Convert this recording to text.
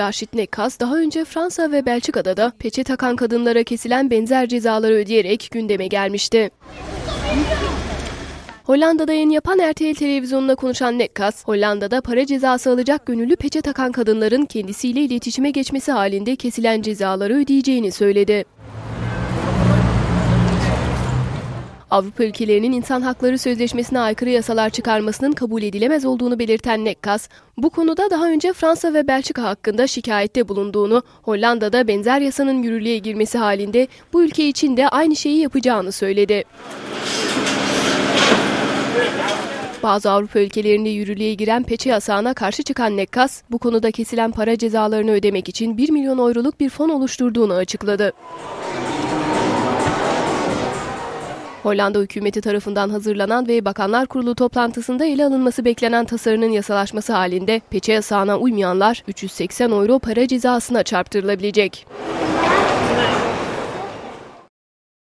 Raşit Nekkas daha önce Fransa ve Belçika'da da peçe takan kadınlara kesilen benzer cezaları ödeyerek gündeme gelmişti. Hollanda'da yayın yapan RTL televizyonuna konuşan Nekkas, Hollanda'da para cezası alacak gönüllü peçe takan kadınların kendisiyle iletişime geçmesi halinde kesilen cezaları ödeyeceğini söyledi. Avrupa ülkelerinin insan hakları sözleşmesine aykırı yasalar çıkarmasının kabul edilemez olduğunu belirten Nekkas, bu konuda daha önce Fransa ve Belçika hakkında şikayette bulunduğunu, Hollanda'da benzer yasanın yürürlüğe girmesi halinde bu ülke için de aynı şeyi yapacağını söyledi. Bazı Avrupa ülkelerinde yürürlüğe giren peçe yasağına karşı çıkan Nekkas, bu konuda kesilen para cezalarını ödemek için 1 milyon euroluk bir fon oluşturduğunu açıkladı. Hollanda hükümeti tarafından hazırlanan ve Bakanlar Kurulu toplantısında ele alınması beklenen tasarının yasalaşması halinde peçe yasağına uymayanlar 380 euro para cezasına çarptırılabilecek.